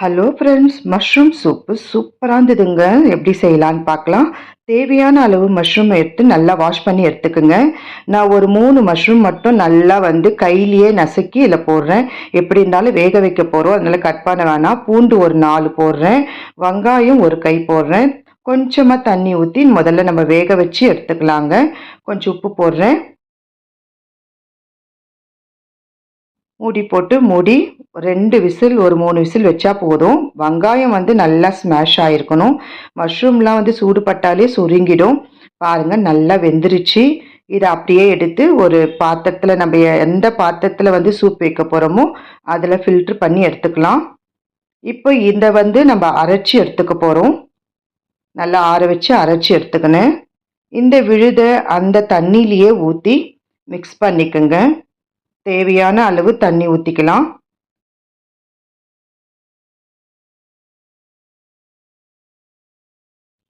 Hello friends mushroom soup சூப்பராக இருந்ததுங்க. எப்படி செய்யலான்னு பார்க்கலாம். தேவையான அளவு மஷ்ரூம் எடுத்து நல்லா வாஷ் பண்ணி எடுத்துக்கோங்க. நான் ஒரு மூணு மஷ்ரூம் மட்டும் நல்லா வந்து கையிலேயே நசுக்கி இதில் போடுறேன். எப்படி இருந்தாலும் வேக வைக்க போகிறோம் அதனால் கட் பண்ண வேணாம். பூண்டு ஒரு நாலு போடுறேன். வெங்காயம் ஒரு கை போடுறேன். கொஞ்சமாக தண்ணி ஊற்றி முதல்ல நம்ம வேக வச்சு எடுத்துக்கலாங்க. கொஞ்சம் உப்பு போடுறேன். மூடி போட்டு மூடி ரெண்டு விசில் ஒரு மூணு விசில் வச்சா போதும். வெங்காயம் வந்து நல்லா ஸ்மாஷ் ஆகிருக்கணும் மஷ்ரூம்லாம் வந்து சூடுபட்டாலே சுருங்கிடும். பாருங்கள் நல்லா வெந்துருச்சு. இதை அப்படியே எடுத்து ஒரு பாத்திரத்தில் நம்ம எந்த பாத்திரத்தில் வந்து சூப் வைக்க போகிறோமோ அதில் ஃபில்ட்ரு பண்ணி எடுத்துக்கலாம். இப்போ இதை வந்து நம்ம அரைச்சி எடுத்துக்க போகிறோம் நல்லா ஆற வச்சு அரைச்சி எடுத்துக்கணும். இந்த விழுதை அந்த தண்ணியிலையே ஊற்றி மிக்ஸ் பண்ணிக்கோங்க. தேவையான அளவு தண்ணி ஊற்றிக்கலாம்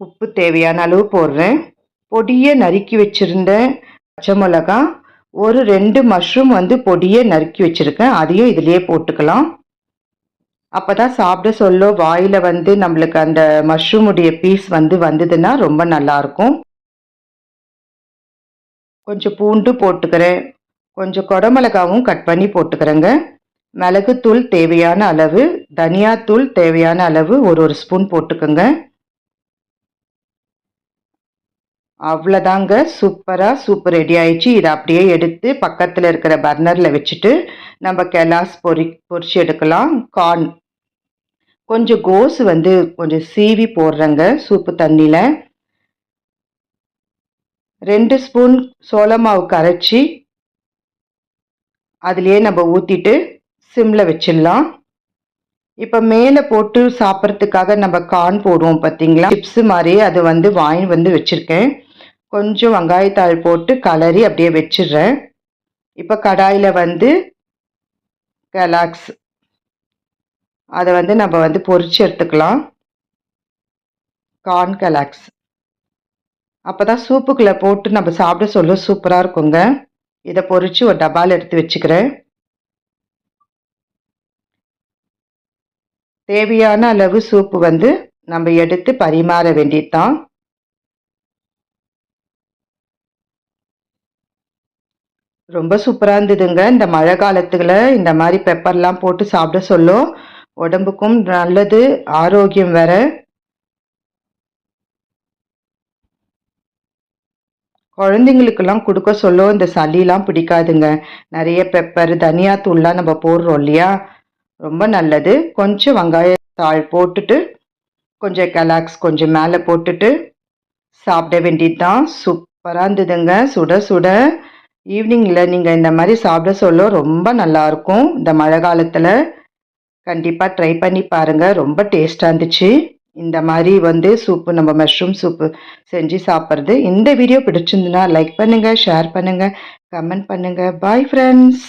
உப்பு தேவையான அளவு போடுறேன். பொடியை நறுக்கி வச்சுருந்த பச்சை மிளகா ஒரு ரெண்டு மஷ்ரூம் வந்து பொடியை நறுக்கி வச்சுருக்கேன். அதையும் இதிலேயே போட்டுக்கலாம். அப்போ தான் சாப்பிட சொல்ல வாயில் வந்து நம்மளுக்கு அந்த மஷ்ரூமுடைய பீஸ் வந்து வந்ததுன்னா ரொம்ப நல்லாயிருக்கும் கொஞ்சம் பூண்டு போட்டுக்கிறேன். கொஞ்சம் கொடமிளகாவும் கட் பண்ணி போட்டுக்கிறேங்க. மிளகுத்தூள் தேவையான அளவு தனியாத்தூள் தேவையான அளவு ஒரு ஒரு ஸ்பூன் போட்டுக்கோங்க. அவ்வளோதாங்க சூப்பராக சூப்பர் ரெடி ஆயிடுச்சு. இதை அப்படியே எடுத்து பக்கத்தில் இருக்கிற பர்னரில் வச்சுட்டு நம்ம கெலாஸ் பொறி பொறிச்சு எடுக்கலாம். கார்ன் கொஞ்சம் கோஸ் வந்து கொஞ்சம் சீவி போடுறேங்க சூப்பு தண்ணியில். ரெண்டு ஸ்பூன் சோளமாவு கரைச்சி அதுலேயே நம்ம ஊற்றிட்டு சிம்மில் வச்சிடலாம். இப்போ மேலே போட்டு சாப்பிட்றதுக்காக நம்ம கார்ன் போடுவோம் பார்த்தீங்களா சிப்ஸு மாதிரி அது வந்து வாங்கி வந்து வச்சுருக்கேன். கொஞ்சம் வெங்காயத்தாள் போட்டு கலரி அப்படியே வச்சிடுறேன். இப்போ கடாயில் வந்து கலாக்ஸ் அதை வந்து நம்ம வந்து பொறிச்சு எடுத்துக்கலாம். கார்ன் கலாக்ஸ் அப்போ தான் சூப்புக்குள்ளே போட்டு நம்ம சாப்பிட சொல்ல சூப்பராக இருக்குங்க. இதை பொறிச்சு ஒரு டபால் எடுத்து வச்சுக்கிறேன். தேவையான அளவு சூப்பு வந்து நம்ம எடுத்து பரிமாற வேண்டியது தான் ரொம்ப சூப்பராக இருந்ததுங்க. இந்த மழை காலத்துல இந்த மாதிரி பெப்பர்லாம் போட்டு சாப்பிட சொல்லும். உடம்புக்கும் நல்லது ஆரோக்கியம் வேற. குழந்தைங்களுக்கெல்லாம் கொடுக்க சொல்ல இந்த சளிலாம் பிடிக்காதுங்க. நிறைய பெப்பர் தனியாத்தூள்லாம் நம்ம போடுறோம் இல்லையா? ரொம்ப நல்லது. கொஞ்சம் வெங்காய தாள் போட்டுட்டு கொஞ்சம் கலாக்ஸ் கொஞ்சம் மேலே போட்டுட்டு சாப்பிட வேண்டியது தான் சூப்பராக இருந்ததுங்க. சுட சுட. ஈவினிங்கில் நீங்கள் இந்த மாதிரி சாப்பிட சொல்ல ரொம்ப நல்லாயிருக்கும். இந்த மழை காலத்தில் கண்டிப்பாக ட்ரை பண்ணி பாருங்கள் ரொம்ப டேஸ்ட்டாக இருந்துச்சு. இந்த மாதிரி வந்து சூப்பு நம்ம மஷ்ரூம் சூப்பு செஞ்சு சாப்பிட்றது. இந்த வீடியோ பிடிச்சிருந்துன்னா லைக் பண்ணுங்கள் ஷேர் பண்ணுங்கள் கமெண்ட் பண்ணுங்கள் பாய் ஃப்ரெண்ட்ஸ்